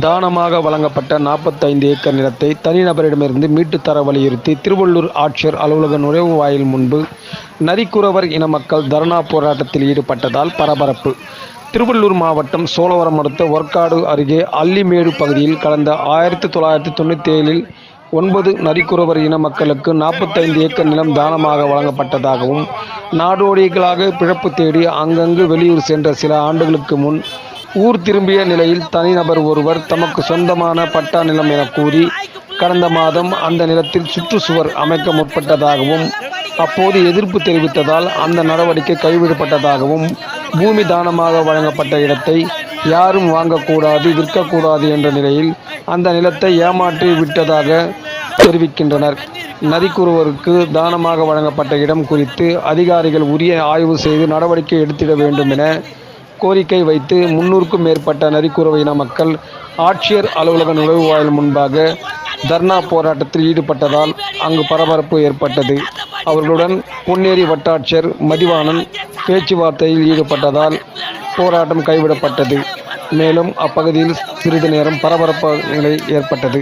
தானமாக வழங்கப்பட்ட நாற்பத்தைந்து ஏக்கர் நிலத்தை தனிநபரிடமிருந்து மீட்டுத் தர வலியுறுத்தி திருவள்ளூர் ஆட்சியர் அலுவலக நுழைவு வாயில் முன்பு நரிக்குறவர் இன மக்கள் தர்ணா போராட்டத்தில் ஈடுபட்டதால் பரபரப்பு. திருவள்ளூர் மாவட்டம் சோழவரம் அடுத்த ஒர்க்காடு அருகே அல்லிமேடு பகுதியில் கடந்த ஆயிரத்தி தொள்ளாயிரத்தி தொண்ணூற்றி ஏழில் ஒன்பது நரிக்குறவர் இன மக்களுக்கு நாற்பத்தைந்து ஏக்கர் நிலம் தானமாக வழங்கப்பட்டதாகவும் நாடோடிகளாக பிழப்பு தேடி அங்கங்கு வெளியூர் சென்ற சில ஆண்டுகளுக்கு முன் ஊர் திரும்பிய நிலையில் தனிநபர் ஒருவர் தமக்கு சொந்தமான பட்டா நிலம் என கூறி கடந்த மாதம் அந்த நிலத்தில் சுற்றுச்சுவர் அமைக்க முற்பட்டதாகவும் அப்போது எதிர்ப்பு தெரிவித்ததால் அந்த நடவடிக்கை கைவிடப்பட்டதாகவும் பூமி தானமாக வழங்கப்பட்ட இடத்தை யாரும் வாங்கக்கூடாது விற்கக்கூடாது என்ற நிலையில் அந்த நிலத்தை ஏமாற்றி விட்டதாக தெரிவிக்கின்றனர். நதிக்குறுவருக்கு தானமாக வழங்கப்பட்ட இடம் குறித்து அதிகாரிகள் உரிய ஆய்வு செய்து நடவடிக்கை எடுத்திட வேண்டும் என கோரிக்கை வைத்து முன்னூறுக்கும் மேற்பட்ட நரிக்குறவை இன மக்கள் ஆட்சியர் அலுவலக நுழைவுவாயில் முன்பாக தர்ணா போராட்டத்தில் ஈடுபட்டதால் அங்கு பரபரப்பு ஏற்பட்டது. அவர்களுடன் பொன்னேரி வட்டாட்சியர் மதிவாணன் பேச்சுவார்த்தையில் ஈடுபட்டதால் போராட்டம் கைவிடப்பட்டது. மேலும் அப்பகுதியில் சிறிது நேரம் பரபரப்பு நிலை ஏற்பட்டது.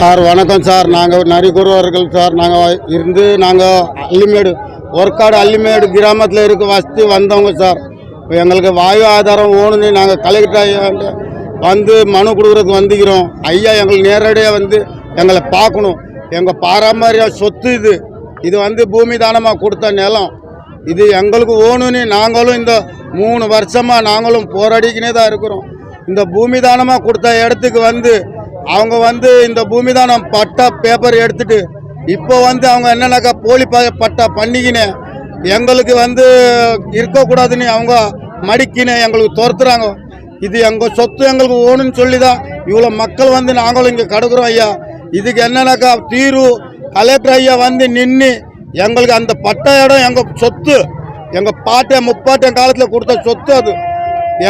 சார் வணக்கம் சார். நாங்கள் நரிக்குறவர்கள் சார். நாங்கள் இருந்து நாங்கள் அல்லிமேடு ஒர்க்காடு அல்லிமேடு கிராமத்தில் இருக்க வசதி வந்தவங்க சார். எங்களுக்கு வாயு ஆதாரம் ஓணுன்னு நாங்கள் கலெக்டர் வந்து மனு கொடுக்குறதுக்கு வந்துக்கிறோம் ஐயா எங்களுக்கு நேரடியாக வந்து எங்களை பார்க்கணும். எங்கள் பாரம்பரிய சொத்து இது. இது வந்து பூமி தானமாக கொடுத்த நிலம். இது எங்களுக்கு ஓணுன்னு நாங்களும் இந்த மூணு வருஷமாக நாங்களும் போராடிக்கினே தான் இருக்கிறோம். இந்த பூமி தானமாக கொடுத்த இடத்துக்கு வந்து அவங்க வந்து இந்த பூமி தானம் பட்டா பேப்பர் எடுத்துட்டு இப்போ வந்து அவங்க என்னென்னாக்கா போலி ப பட்டா பண்ணிக்கினேன் எங்களுக்கு வந்து இருக்கக்கூடாதுன்னு அவங்க மடிக்கினே எங்களுக்கு துரத்துறாங்க. இது எங்கள் சொத்து எங்களுக்கு ஓணுன்னு சொல்லி தான் இவ்வளோ மக்கள் வந்து நாங்களும் இங்கே கிடக்குறோம் ஐயா. இதுக்கு என்னன்னாக்கா தீர்வு கலெக்டர் ஐயா வந்து நின்று எங்களுக்கு அந்த பட்டா இடம் எங்கள் சொத்து எங்கள் பாட்டை முப்பாட்டன் காலத்தில் கொடுத்த சொத்து அது.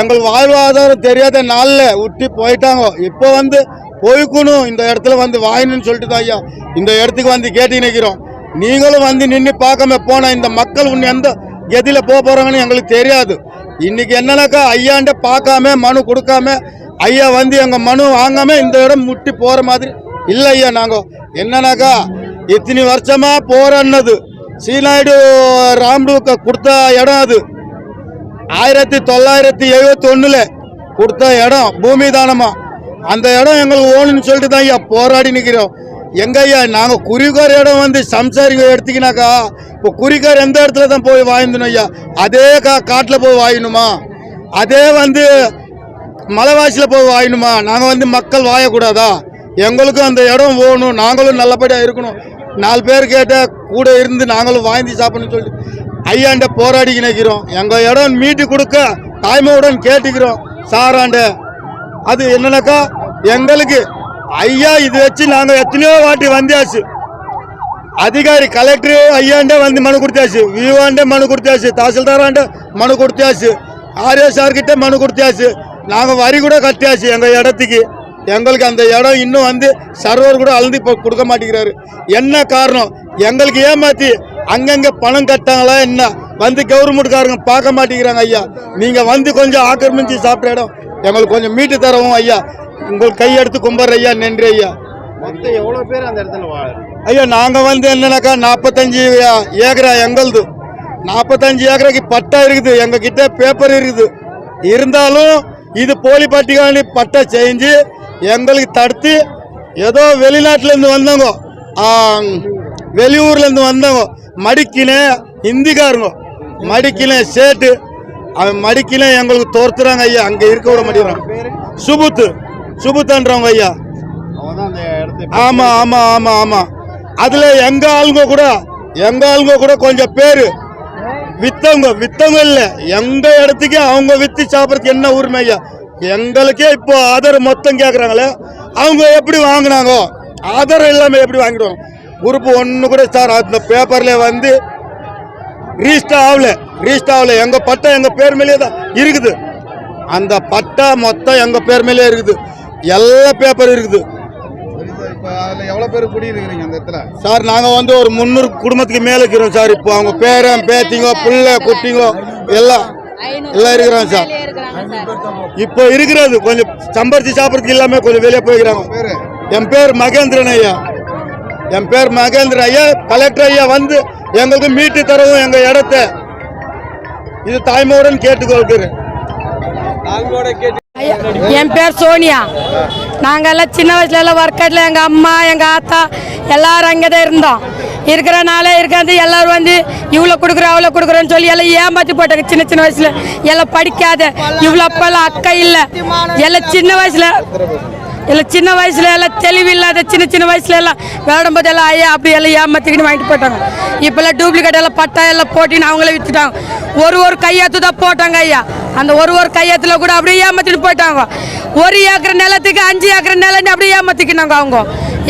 எங்கள் வாழ்வாதாரம் தெரியாத நாளில் விட்டு போயிட்டாங்க. இப்போ வந்து போய்க்கணும். இந்த இடத்துல வந்து வாயணும்னு சொல்லிட்டு தான் ஐயா. இந்த இடத்துக்கு வந்து கேட்டு நிற்கிறோம் நீங்களும் வந்து நின்று பார்க்காம போன இந்த மக்கள் உன்னை எந்த கதியில் போக போகிறாங்கன்னு எங்களுக்கு தெரியாது. இன்றைக்கி என்னன்னாக்கா ஐயாண்ட பார்க்காம மனு கொடுக்காம ஐயா வந்து எங்கள் மனு வாங்காமல் இந்த இடம் முட்டி போகிற மாதிரி இல்லை ஐயா நாங்கள் என்னன்னாக்கா? இத்தனை வருஷமா போராடினது. சீனாயுடு ராம்டுக்கு கொடுத்த இடம் அது. ஆயிரத்தி தொள்ளாயிரத்தி எழுபத்தி ஒன்றில் கொடுத்த இடம் பூமி தானமாக அந்த இடம் எங்களுக்கு ஓணுன்னு சொல்லிட்டு தான் ஐயா போராடி நிற்கிறோம் எங்கய்யா நாங்கள் குறிக்கார் இடம் வந்து சம்சாரிங்க எடுத்தீங்கன்னாக்கா இப்போ குறிக்கார் எந்த இடத்துல தான் போய் வாங்கிடணும் ஐயா? அதே கா காட்டில் போய் வாங்கணுமா அதே வந்து மலைவாசியில் போய் வாங்கணுமா நாங்கள் வந்து மக்கள் வாயக்கூடாதா? எங்களுக்கும் அந்த இடம் போகணும் நாங்களும் நல்லபடியாக இருக்கணும். நாலு பேர் கேட்டால் கூட இருந்து நாங்களும் வாங்கி சாப்பிடணும்னு சொல்லிட்டு ஐயாண்ட போராடி நினைக்கிறோம் எங்கள் இடம் மீட்டு கொடுக்க தாய்மையுடன் கேட்டுக்கிறோம். சாராண்ட அது என்னன்னாக்கா எங்களுக்கு ஐயா இது வச்சு நாங்கள் எத்தனையோ வாட்டி வந்தாச்சு அதிகாரி கலெக்டர் ஐயாண்டே வந்து மனு கொடுத்தாச்சு. விஓண்டே மனு கொடுத்தாச்சு. தாசில்தாராண்டே மனு கொடுத்தாச்சு. ஆர்ஏ கிட்ட மனு கொடுத்தாச்சு. நாங்கள் வரி கூட கட்டியாச்சு எங்கள் இடத்துக்கு. எங்களுக்கு அந்த இடம் இன்னும் வந்து சர்வர் கூட அழுந்து இப்போ கொடுக்க மாட்டேங்கிறாரு. என்ன காரணம்? எங்களுக்கு ஏமாத்தி அங்கங்கே பணம் கட்டாங்களா என்ன? வந்து கவர்மெண்ட்காரங்க பார்க்க மாட்டேங்கிறாங்க ஐயா. நீங்கள் வந்து கொஞ்சம் ஆக்கிரமிச்சு சாப்பிட்ட இடம் எங்களுக்கு கொஞ்சம் மீட்டு தரவும் ஐயா. உங்களுக்கு கையெடுத்து கும்பிட்ற ஐயா நன்றி ஐயா. மொத்தம் எவ்வளவு பேர் அந்த இடத்துல வாழும் ஐயா நாங்கள் வந்து என்னன்னாக்கா நாற்பத்தஞ்சு ஏக்கரா எங்களுது. நாற்பத்தஞ்சு ஏக்கரைக்கு பட்டா இருக்குது எங்கள் கிட்ட பேப்பர் இருக்குது. இருந்தாலும் இது போலி பட்டிகாணி பட்டா செஞ்சு எங்களுக்கு தடுத்து ஏதோ வெளிநாட்டிலேருந்து வந்தவங்க வெளியூர்லேருந்து வந்தவங்க மடிக்கினே ஹிந்திக்காரங்க மடிக்கினே சேட்டு அவன் மடிக்கினே எங்களுக்கு தோர்த்துறாங்க ஐயா. அங்கே இருக்க விட மாட்டேங்கிறாங்க பேரு? சுபுத்து. சுபுத்தன்றவங்க ஐயா. ஆமா ஆமா ஆமா ஆமா. அதுல எங்க ஆளுங்க கூட எங்க ஆளுங்க கூட கொஞ்சம் பேரு. வித்தவங்க வித்தவங்க இல்ல. எங்க இடத்துக்கு அவங்க வித்து சாப்பிடறதுக்கு என்ன உரிமை ஐயா? எங்களுக்கே இப்போ ஆதாரம் மொத்தம் கேக்குறாங்களே. அவங்க எப்படி வாங்கினாங்க? ஆதாரம் இல்லாம எப்படி வாங்கிடுவாங்க? குரூப் ஒன்று கூட சார் அந்த பேப்பர்ல வந்து ரீஸ்டா ஆகல ரீஸ்டா ஆகல. எங்க பட்டா எங்க பேர் மேலேயே தான் இருக்குது. அந்த பட்டா மொத்தம் எங்க பேர் மேலேயே இருக்குது. எல்லா பேப்பர் இருக்குது. இப்போ அதுல எவ்வளவு பேர் குடியிருக்கிறீங்க அந்த இடத்துல? சார் நாங்கள் வந்து ஒரு முந்நூறு குடும்பத்துக்கு மேலே இருக்கிறோம் சார். இப்போ அவங்க பேரன் பேத்திங்கோ பிள்ளை குட்டிங்கோ எல்லாம் எல்லாம் இருக்கிறாங்க சார். இப்போ இருக்கிறது கொஞ்சம் சம்பாரிச்சு சாப்பிட்றதுக்கு இல்லாமல் கொஞ்சம் வெளியே போய்க்கிறாங்க. என் பேர் மகேந்திரன் ஐயா. என் பேர் மகேந்திரன் ஐயா. கலெக்டர் ஐயா வந்து எங்களுக்கு மீட்டு தரவும் எங்கள் இடத்த இது தாய்மையுடன் கேட்டுக்கொள்கிறேன். என் பேர் சோனியா. நாங்கெல்லாம் சின்ன வயசுல எல்லாம் ஒர்க்கெட்டில் எங்கள் அம்மா எங்கள் ஆத்தா எல்லாரும் அங்கே தான் இருந்தோம் இருக்கிறனால இருக்கிறது எல்லாரும் வந்து இவ்வளோ கொடுக்குறோம் அவ்வளோ கொடுக்குறோன்னு சொல்லி எல்லாம் ஏமாற்றி போட்டாங்க சின்ன சின்ன வயசுல. எல்லாம் படிக்காத இவ்வளோ அப்பெல்லாம் அக்கா இல்லை. எல்லாம் சின்ன வயசுல எல்லாம் சின்ன வயசுல எல்லாம் தெளிவில்லாத சின்ன சின்ன வயசுல எல்லாம் விளையாடும் போது எல்லாம் ஐயா அப்படி எல்லாம் ஏமாத்திக்கிட்டு வாங்கிட்டு போயிட்டாங்க. இப்போல்லாம் டூப்ளிகேட் எல்லாம் பட்டா எல்லாம் போட்டின்னு அவங்களே விற்றுட்டாங்க ஒரு ஒரு கையாத்து தான் போட்டாங்க ஐயா. அந்த ஒரு ஒரு கையெழுத்துல கூட அப்படியே ஏமாத்திட்டு போயிட்டாங்க. ஒரு ஏக்கர் நிலத்துக்கு அஞ்சு ஏக்கர் நிலன்னு அப்படியே ஏமாத்திக்கினாங்க அவங்க.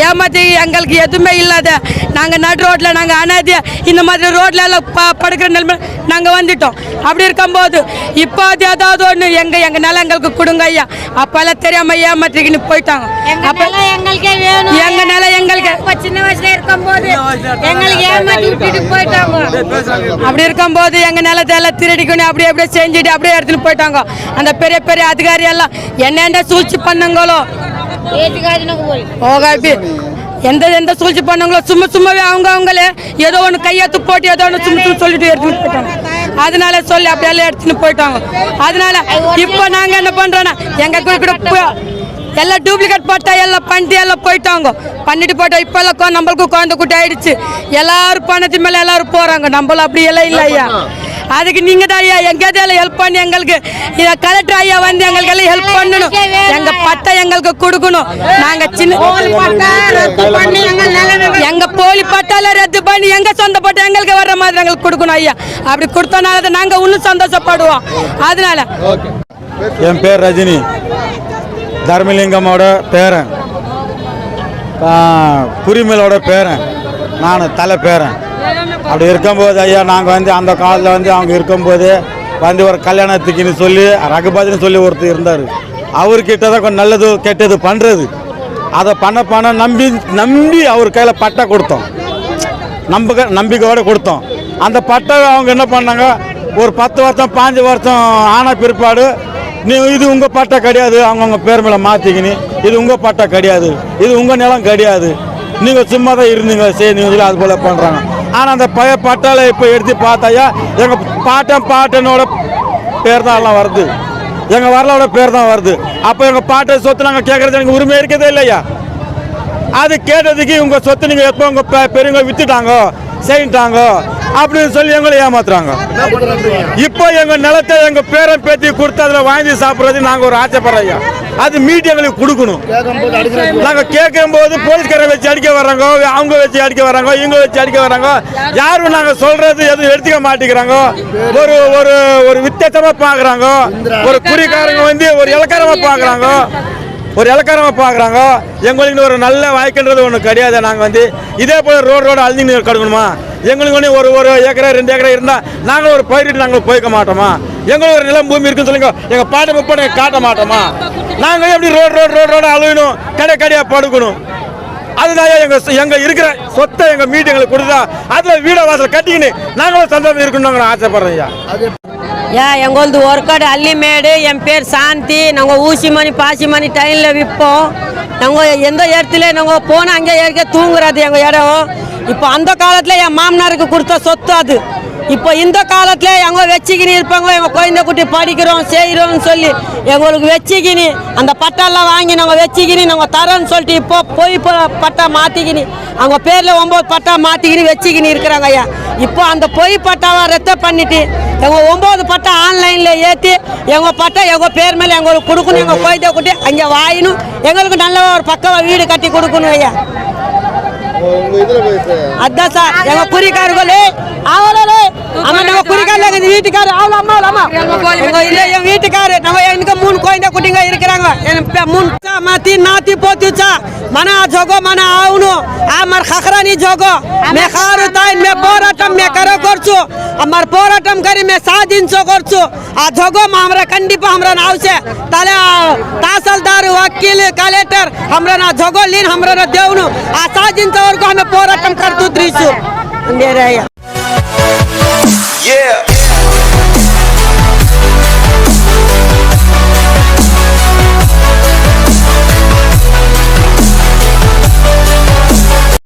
ஏமாத்தி எங்களுக்கு எதுவுமே இல்லாத நாங்கள் நடு ரோட்டில் நாங்கள் அனாதியா இந்த மாதிரி ரோட்ல எல்லாம் ப படுக்கிற நிலைமை நாங்கள் வந்துட்டோம். அப்படி இருக்கும்போது இப்போ அது ஏதாவது ஒன்று எங்கள் எங்கள் நிலம் எங்களுக்கு கொடுங்க ஐயா. அப்போல்லாம் தெரியாமல் ஏமாத்திக்கின்னு போயிட்டாங்க. எங்க அப்போ எங்களுக்கே வேணும் எங்க நிலம் எங்களுக்கு சின்ன வயசுல இருக்கும்போது எங்களுக்கு ஏமாத்தி விட்டுட்டு போயிட்டாங்க. அப்படி இருக்கும்போது எங்க நிலத்தை எல்லாம் திருடிக்கணும் அப்படியே அப்படியே செஞ்சுட்டு அப்படியே எடுத்துன்னு போயிட்டாங்க. அந்த பெரிய பெரிய அதிகாரி எல்லாம் என்னென்ன சூழ்ச்சி பண்ணுங்களோ ಹೋಗಿ எந்த எந்த சூழ்ச்சி பண்ணாங்களோ சும்மா சும்மாவே அவங்க அவங்களே ஏதோ ஒன்று கையெழுத்து போட்டு ஏதோ ஒன்று சும்மா சும்மா சொல்லிட்டு எடுத்துட்டு போயிட்டாங்க. அதனால சொல்லி அப்படியெல்லாம் எடுத்துன்னு போயிட்டாங்க. அதனால இப்போ நாங்கள் என்ன பண்ணுறோன்னா எங்கள் கூட எல்லாம் டூப்ளிகேட் போட்டா எல்லாம் பண்ணிட்டு எல்லாம் போயிட்டாங்க. பண்ணிட்டு போயிட்டோம் இப்போ எல்லாம் நம்மளுக்கு குழந்தை குட்டி ஆயிடுச்சு. எல்லாரும் பணத்து மேலே எல்லாரும் போகிறாங்க நம்மளும் அப்படி எல்லாம் இல்லை ஐயா அதுக்கு நீங்க தான் ஐயா எங்கேயாவது ஹெல்ப் பண்ணி எங்களுக்கு இதை கலெக்டர் ஐயா வந்து எங்களுக்கு எல்லாம் ஹெல்ப் பண்ணணும். எங்க பட்டை எங்களுக்கு கொடுக்கணும். நாங்க சின்ன எங்க போலி பட்டால ரத்து பண்ணி எங்க சொந்த பட்டை எங்களுக்கு வர்ற மாதிரி எங்களுக்கு கொடுக்கணும் ஐயா. அப்படி கொடுத்தனால தான் நாங்க இன்னும் சந்தோஷப்படுவோம். அதனால என் பேர் ரஜினி. தர்மலிங்கமோட பேரன். ஆ, பேரன். நான் தலை பேரன். அப்படி இருக்கும்போது ஐயா நாங்கள் வந்து அந்த காலத்தில் வந்து அவங்க இருக்கும்போது வந்து ஒரு கல்யாணத்துக்குன்னு சொல்லி ரகுபதினு சொல்லி ஒருத்தர் இருந்தார். அவர்கிட்ட தான் கொஞ்சம் நல்லது கெட்டது பண்ணுறது அதை பண்ண பண்ண நம்பி நம்பி அவர் கையில் பட்டை கொடுத்தோம். நம்பிக்கை நம்பிக்கையோடு கொடுத்தோம். அந்த பட்டை அவங்க என்ன பண்ணாங்க? ஒரு பத்து வருஷம் பாஞ்சு வருஷம் ஆன பிற்பாடு நீ இது உங்கள் பட்டை கிடையாது அவங்கவுங்க பேர் மேலே மாற்றிக்கினி இது உங்கள் பட்டை கிடையாது இது உங்கள் நிலம் கிடையாது. நீங்கள் சும்மா தான் இருந்தீங்க சரி நீங்கள் சொல்லி அது போல் பண்ணுறாங்க ஆனால் அந்த பழைய பட்டால இப்போ எடுத்து பார்த்தாயா எங்கள் பாட்டன் பாட்டனோட பேர் தான் எல்லாம் வருது. எங்கள் வரலோட பேர் தான் வருது. அப்போ எங்கள் பாட்டை சொத்து நாங்கள் கேட்குறது எனக்கு உரிமை இருக்கதே இல்லையா? அது கேட்டதுக்கு உங்கள் சொத்து நீங்கள் எப்போ உங்கள் பெ- பெரியவங்க விற்றுட்டாங்கோ செய்யிட்டாங்க அப்படின்னு சொல்லி எங்களை ஏமாத்துறாங்க. இப்போ எங்க நிலத்தை எங்க பேரன் பேத்தி கொடுத்து அதுல வாங்கி சாப்பிடுறது நாங்க ஒரு ஆச்சப்படுறையா அது மீடியங்களுக்கு கொடுக்கணும். நாங்க கேட்கும் போது போலீஸ்காரை வச்சு அடிக்க வர்றாங்க அவங்க வச்சு அடிக்க வர்றாங்க இவங்க வச்சு அடிக்க வர்றாங்க. யாரும் நாங்க சொல்றது எதுவும் எடுத்துக்க மாட்டேங்கிறாங்க. ஒரு ஒரு ஒரு வித்தியாசமா பாக்குறாங்க ஒரு குறிக்காரங்க வந்து ஒரு இலக்காரமா பாக்குறாங்க ஒரு இலக்காரமாக பார்க்குறாங்க. எங்களுக்கு ஒரு நல்ல வாய்க்குன்றது ஒன்று கிடையாது. நாங்கள் வந்து இதே போல் ரோடு ரோடு அழிஞ்சு கடுக்கணுமா? எங்களுக்கு வந்து ஒரு ஒரு ஏக்கரா ரெண்டு ஏக்கரா இருந்தால் நாங்களும் ஒரு பயிரிட்டு நாங்கள் போய்க்க மாட்டோமா? எங்களுக்கு ஒரு நிலம் பூமி இருக்குன்னு சொல்லுங்க. எங்கள் பாட்டை முப்படை காட்ட மாட்டோமா? நாங்கள் எப்படி ரோடு ரோடு ரோடு ரோடு அழுகணும்? கடை கடையாக படுக்கணும்? அதுதான் எங்கள் எங்கள் இருக்கிற சொத்தை எங்கள் மீட்டிங்களுக்கு கொடுத்தா அதில் வீட வாசல் கட்டிக்கின்னு நாங்களும் சந்தோஷம் இருக்கணும்னு நான் ஐயா ஏன் எங்கொல்து ஒர்க்காடு அள்ளிமேடு என் பேர் சாந்தி. நாங்கள் ஊசி மணி பாசி மணி டைனில் விற்போம் நாங்கள் எந்த இடத்துல நாங்கள் போனால் அங்கே ஏற்க தூங்குறது எங்கள் இடம். இப்போ அந்த காலத்தில் என் மாமனாருக்கு கொடுத்த சொத்து அது. இப்போ இந்த காலத்தில் எங்க வச்சுக்கினி இருப்பாங்க எங்கள் குழந்தை குட்டி படிக்கிறோம் செய்கிறோம்னு சொல்லி எங்களுக்கு வச்சுக்கினி அந்த பட்டாலாம் வாங்கி நாங்கள் வச்சுக்கினி நாங்கள் தரோன்னு சொல்லிட்டு இப்போ போய் பட்டா மாற்றிக்கினி அவங்க பேரில் ஒம்பது பட்டா மாற்றிக்கினி வச்சுக்கினி இருக்கிறாங்க ஐயா. இப்போ அந்த பொய் பட்டாவை ரத்த பண்ணிட்டு எங்கள் ஒம்பது பட்டா ஆன்லைனில் ஏற்றி எங்கள் பட்டா எங்கள் பேர் மேலே எங்களுக்கு கொடுக்கணும் எங்கள் குழந்தை குட்டி அங்கே வாயினும் எங்களுக்கு நல்ல ஒரு பக்கவா வீடு கட்டி கொடுக்கணும் ஐயா. அதான் சார் எங்க குறிக்காரர்களே அவளே ஆமா நம்ம குறிக்கால வீட்டுக்காரு அவ்வளோ அம்மா அம்மா என் வீட்டுக்காரு நம்ம எனக்கு மூணு குழந்தை குட்டிங்க இருக்கிறாங்க மூணு மாத்தி நாத்தி போத்துச்சா மன ஜோகோ மன ஆகணும் আমার খাখরানি জগ মে খারু তাই মে পোরাটম মে করো করছু আমার পোরাটম করি মে সাত ইঞ্চ করছু আ জগ আমরা কন্ডিপ আমরা নাও সে তাহলে তাহসিলদার ওয়াকিল কালেক্টর আমরা না জগ লিন আমরা না দেউনু আ সাত ইঞ্চ ওর আমি পোরাটম করতু দ্রিছু মেরে Yeah.